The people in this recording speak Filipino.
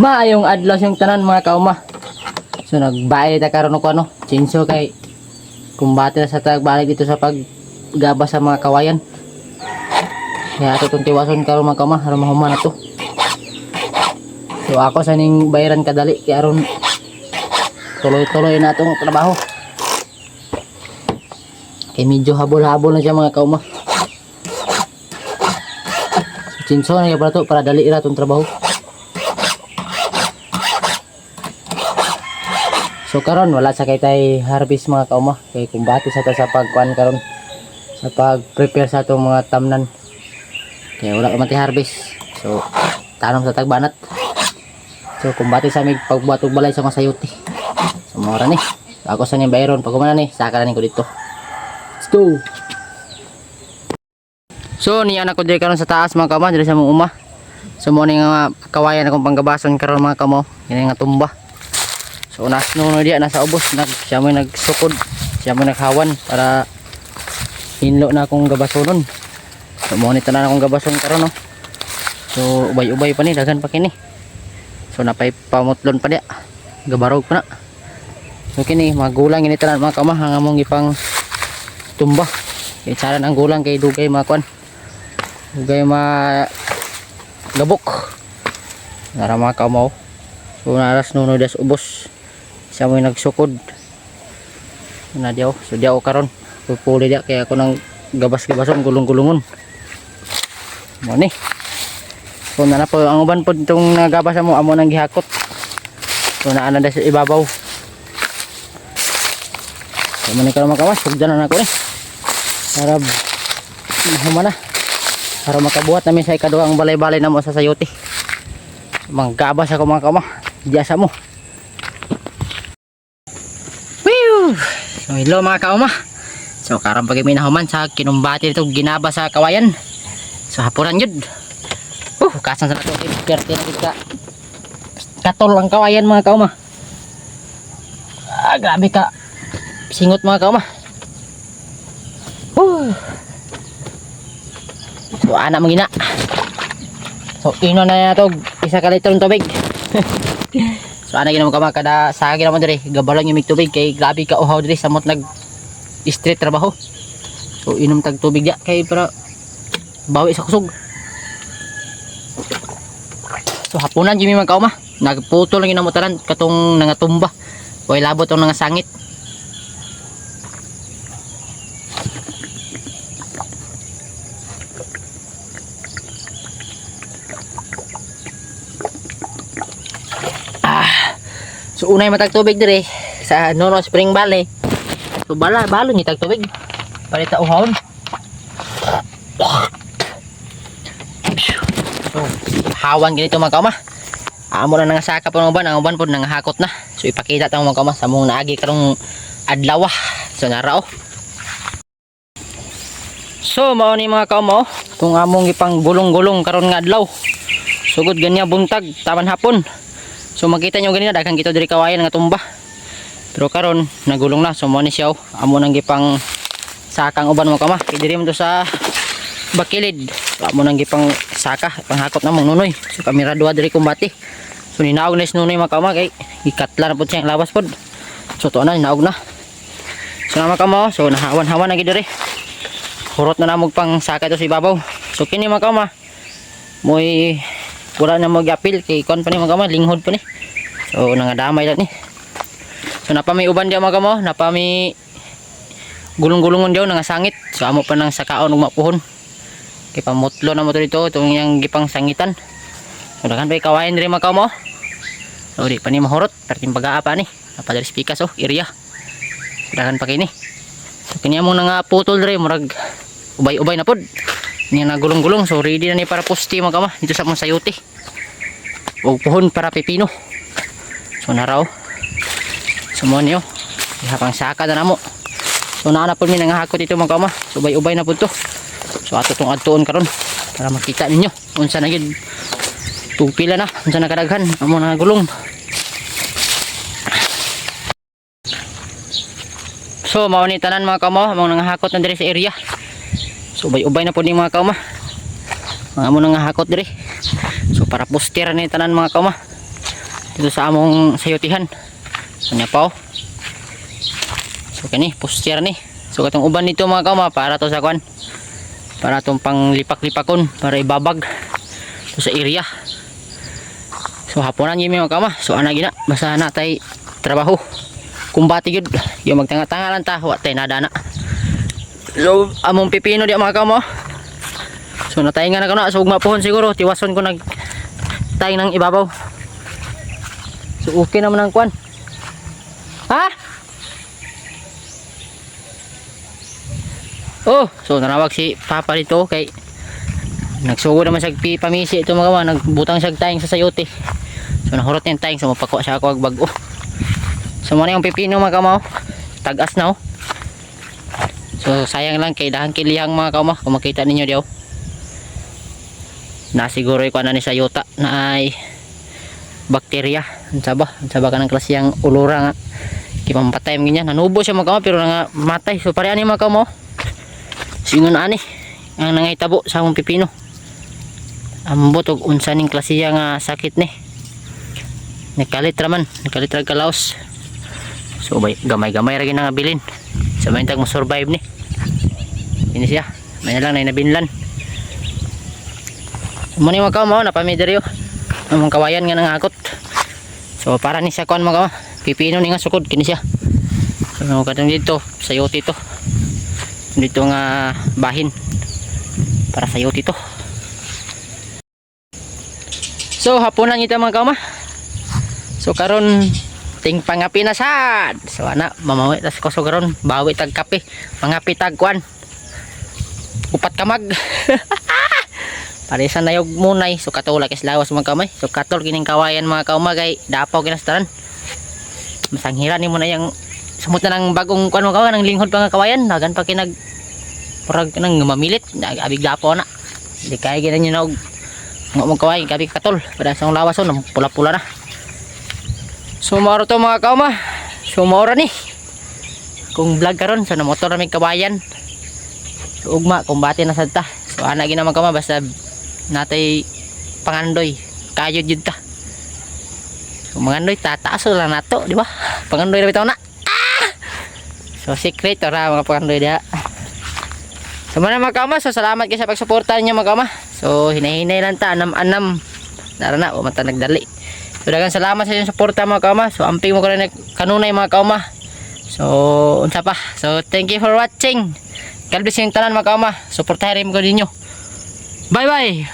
Maayong adlaw yung tanan mga kauma. So nagbayad ta karon ko ano, chinso kay kumbate sa tagbalik dito sa paggaba sa mga kawayan. Kaya ato itong tiwason karon mga kauma, aron mahuman na to. So ako sa ning bayaran kadali kaya aron tuloy-tuloy na itong trabaho. Kay medyo habol-habol na siya mga kauma. So, chinso na para to para dali na itong trabaho. So karon wala sa kay tay harvest mga kauma kay kumbati sa ta sa pagkuan karon sa pag-prepare sa atong mga tamnan. Kaya wala mati harvest. So tanom sa tagbanat. So kumbati sa mig pagbuhat og balay sa mga sayuti. So mora ni. Ako sa ni bayron pag ni saka ni ko dito. Let's. So niya na ko diri karon sa taas mga kauma diri sa mong uma. So mo ni nga kawayan akong panggabason karon mga kamo. Kini nga tumba. So unas nung dia nasa ubos nag siya nagsukod. Siya naghawan para hinlo na akong gabasonon. So mo ni tanan akong gabason karon no. So ubay-ubay pa ni daghan pa kini. So napay pamutlon pa dia. Gabarog pa na. So kini magulang ini tanan mga kamah ang among ipang tumba. Kay saran ang gulang kay dugay mga kwan. Dugay ma gabok. Nara mga kamaw. So naras nuno das ubos. Siya mo nagsukod. Na diyaw. So diyaw karon. Pupuli dia kaya ako nang gabas-gabason gulong-gulungon. Mo ni. So na po ang uban po itong nagabas mo amo nang gihakot. So na sa ibabaw. So man karon makawas sugdan na ako ni. Para mahuma na. Para makabuhat namin sa ikaduhang balay-balay na mo sa sayote. Manggabas ako mga kama. Diyasa mo. So hello mga kauma. So karon pag may nahuman sa kinumbati dito ginaba sa kawayan. So hapuran yun. Uh, kasan sa nato imperte na kita. Katol ang kawayan mga kauma. Ah, grabe ka. Singot mga kauma. Uh. So ana mangina. So ino na na to isa ka litro ng. so ana ginamo ka mga kada sa ginamo dire gabalon yung tubig kay grabe ka uhaw dire samot nag street trabaho. So inom tag tubig ya kay para bawi sa kusog. So hapunan jimi mga kauma. Nagputol lang ginamo tanan katong nangatumba. Way labot tong nangasangit. So unay matag tubig dire sa Nono Spring Valley. So bala balo ni tag tubig. Palita uhawon. So hawan ganito mga kauma. Amo na nga saka pa mga uban, ang uban po nangahakot na. So ipakita ta mga kauma sa mong naagi karong adlaw. ah. So narao. So mao ni mga kauma oh. Kung among ipang gulong-gulong karon nga adlaw. Sugod ganya buntag taman hapon. So makita nyo ganina daghang kita diri kawayan nga tumba. Pero karon nagulong na so mo ni siya oh. amo nang gipang sakang uban mo kama. Kay diri mo sa bakilid. Amo nang gipang saka panghakot na mong nunoy. So kamera duha diri kumbati. So ninaog na is nunoy mga kama kay gikatla na pud siya lawas pod. So to na ninaog na. So na mga kama oh. so nahawan-hawan na gid diri. Hurot na namog pang saka to sa ibabaw. So kini mga kama moy wala na magyapil kay kon pa ni mga linghod pa ni. So nangadamay lang ni. So napami uban diya mga kamo, napami gulong-gulungon diyaw nangasangit. So amo pa nang sakaon ug mapuhon. Kay pamutlo na mo to dito itong yang gipang sangitan. So daghan pa kawayan diri mga kamo. So di pa ni mahurot, perting bagaa pa ni. Napadali spikas oh, area. Daghan pa kini. So kini amo nga putol diri murag ubay-ubay na pod. Ni nagulong-gulong so ready na ni para pusti mga kama dito sa mong sayuti. Ug puhon para pipino. So naraw. So mo niyo. Ihapang saka na namo. So naana po mi nangahakot ito mga kama. So ubay-ubay na pud to. So ato tong adtuon karon para makita ninyo unsa na gid tugpila na unsa na kadaghan amo na gulong. So mao ni tanan mga kama amo nangahakot na diri sa area. So ubay-ubay na po ni mga kauma. Mga mo nang hakot diri. Para poster ni tanan mga kauma. dito sa among sayutihan. Kanya pa oh. So kani poster ni. So katong uban nito mga kauma para to sa kwan. Para tong panglipak-lipakon para ibabag to sa area. So haponan yun mga kauma. So ana gina basta na tay trabaho. Kumbati gyud. Yung magtanga-tanga lang ta wa tay nadana. So among pipino di mga kauma. So natay nga na ko na so ugma pohon siguro tiwason ko nag tayong ng ibabaw. So okay naman ang kwan. Ha? Oh, so nanawag si Papa dito kay nagsugo naman sa pamisi ito mga kawan, nagbutang siya tayong sa sayote. So nahurot niya tayong so mapakuha siya ako ag bago. So muna yung pipino mga kamaw. Tagas na oh. So sayang lang kay dahang kiliyang mga kamaw kung makita ninyo diyaw. Na siguro ko na ni sa yuta na ay bakterya. Saba, saba ka ng klaseng ulura nga. Kipampatay mo ganyan. Nanubo siya mga kamaw pero nga matay. So pare ani mga kamaw. Singon ani ang nangaytabo sa akong pipino. Ambot og unsa ning klasiya nga sakit ni. Nakalit raman, nakalit ra kalaos. So bay gamay-gamay ra nga bilin. Sa may tag mo survive ni. Ini siya. May na lang na nabinlan. Mo ni mga mo na pamideryo. Among kawayan nga nangakot. So para ni sa kuan mga kama. Pipino ni nga sukod kini siya. So kadang dito sa yote to. Dito nga bahin para sa yote to. So hapon lang ito mga kama. So karon ting pangapi na. So ana mamawi tas ko so karon bawi tag kape. Pangapi tag kuan. Upat kamag. Parisan na yung munay. So katula kis lawas mga kamay. So katol kining kawayan mga kaumagay. Dapaw kinastaran. Masanghiran ni mo na yung samot na ng bagong kuan mga kawayan. Ang linghod pa nga kawayan. Nagan pa kinag Parag nang mamilit. Abig dapaw na. Di kaya ginan nyo na og nga mong kawayan. Gabi katol. Pada sa lawas o. Pula-pula na. So maro to mga kauma. So maura ni. Kung vlog karon so na motor na may kabayan. So ugma kumbati na sad ta. So ana gina man kama basta natay pangandoy. Kayo jud ta. So mangandoy tataas lang nato, di ba? Pangandoy ra bitaw na. Ah! So secret ora mga pangandoy dia. So mga kama, so salamat kayo sa pagsuporta niyo mga kama. So hinahinay lang ta anam-anam. Nara na, o mata nagdali. So dagang salamat sa inyong suporta mga kauma. So amping mo ko kanunay mga kauma. So unsa pa. So thank you for watching. God bless yung tanan mga kauma. Suportahin rin ko ninyo. Bye bye.